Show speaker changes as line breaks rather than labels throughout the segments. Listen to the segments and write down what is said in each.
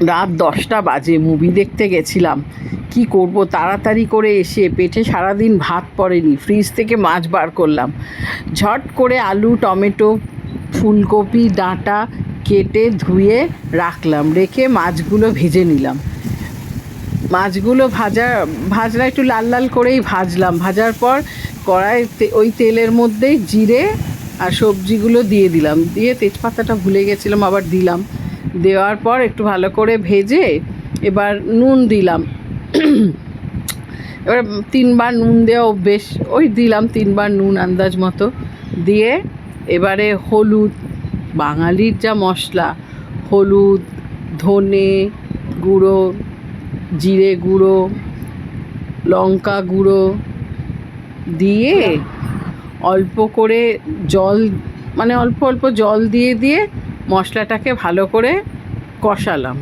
রাত দশটা বাজে মুভি দেখতে গেছিলাম। কি করব, তাড়াতাড়ি করে এসে পেটে সারাদিন ভাত পড়েনি ফ্রিজ থেকে মাছ বার করলাম। ঝট করে আলু, টমেটো, ফুলকপি, ডাঁটা কেটে ধুয়ে রাখলাম, রেখে মাছগুলো ভেজে নিলাম। মাছগুলো ভাজা ভাজলা একটু লাল লাল করেই ভাজলাম। ভাজার পর কড়াই ওই তেলের মধ্যেই জিরে আর সবজিগুলো দিয়ে দিলাম। দিয়ে তেজপাতাটা ভুলে গেছিলাম, আবার দিলাম। দেওয়ার পর একটু ভালো করে ভেজে এবার নুন দিলাম। এবার তিনবার নুন দেওয়া অভ্যেস, ওই দিলাম তিনবার নুন আন্দাজ মতো। দিয়ে এবারে হলুদ, বাঙালির যা মশলা, হলুদ, ধনে গুঁড়ো, জিরে গুঁড়ো, লঙ্কা গুঁড়ো দিয়ে অল্প করে জল মানে অল্প অল্প জল দিয়ে দিয়ে মশলাটাকে ভালো করে কষালাম।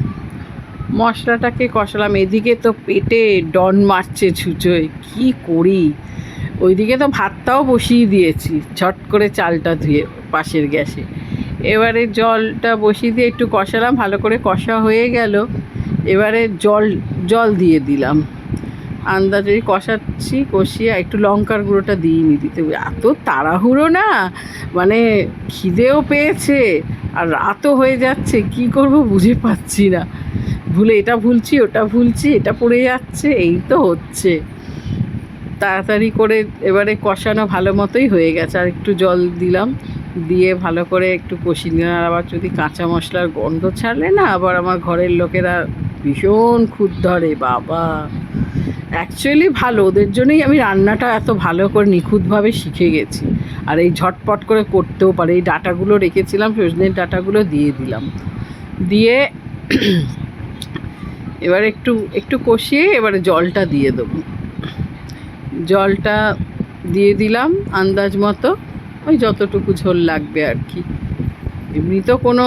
মশলাটাকে কষালাম, এদিকে তো পেটে ডন মারছে ছুঁচোয়, কী করি? ওইদিকে তো ভাতটাও বসিয়ে দিয়েছি, ঝট করে চালটা ধুয়ে পাশের গ্যাসে। এবারে জলটা বসিয়ে দিয়ে একটু কষালাম, ভালো করে কষা হয়ে গেল। এবারে জল জল দিয়ে দিলাম। আন্দাজে কষাচ্ছি, কষিয়ে একটু লঙ্কার গুঁড়োটা দিইনি দিতে এত তাড়াহুড়ো না? মানে খিদেও পেয়েছে। আর রাতও হয়ে যাচ্ছে, কি করব বুঝে পাচ্ছি না। ভুলে এটা ভুলছি, ওটা ভুলছি, এটা পড়ে যাচ্ছে, এই তো হচ্ছে। তাড়াতাড়ি করে এবারে কষানো ভালো মতোই হয়ে গেছে, আর একটু জল দিলাম, দিয়ে ভালো করে একটু কষিয়ে নিলাম। আর আবার যদি কাঁচা মশলার গন্ধ ছাড়লে না, আবার আমার ঘরের লোকেরা ভীষণ খুদ ধরে বাবা। অ্যাকচুয়ালি ভালো, ওদের জন্যই আমি রান্নাটা এত ভালো করে নিখুঁতভাবে শিখে গেছি। আর এই ঝটপট করে করতেও পারে। এই ডাটাগুলো রেখেছিলাম সজনের ডাটাগুলো দিয়ে দিলাম। দিয়ে এবার একটু একটু কষিয়ে এবারে জলটা দিয়ে দেবো। জলটা দিয়ে দিলাম আন্দাজ মতো। ওই যতটুকু ঝোল লাগবে আর কি। এমনি তো কোনো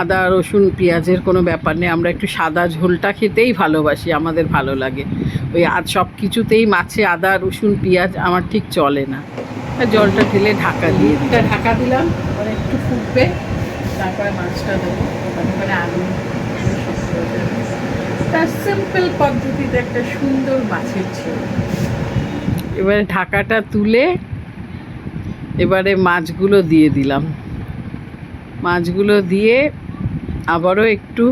আদা রসুন পেঁয়াজের কোনো ব্যাপার নেই। আমরা একটু সাদা ঝোলটা খেতেই ভালোবাসি আমাদের ভালো লাগে। ওই আজ সব কিছুতেই মাছে আদা রসুন পেঁয়াজ আমার ঠিক চলে না। আর জলটা ঢেলে ঢাকা দিয়ে ঢাকা দিলাম একটু ফুটবে। তারপরে মাছটা দেবো। ওখানে আলু তার সিম্পল পদ্ধতিতে একটা সুন্দর মাছের ঝোল। এবারে ঢাকাটা তুলে এবারে মাছগুলো দিয়ে দিলাম। মাছগুলো দিয়ে আবারও একটু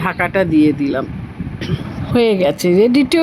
ঢাকাটা দিয়ে দিলাম। হয়ে গেছে রেডি টু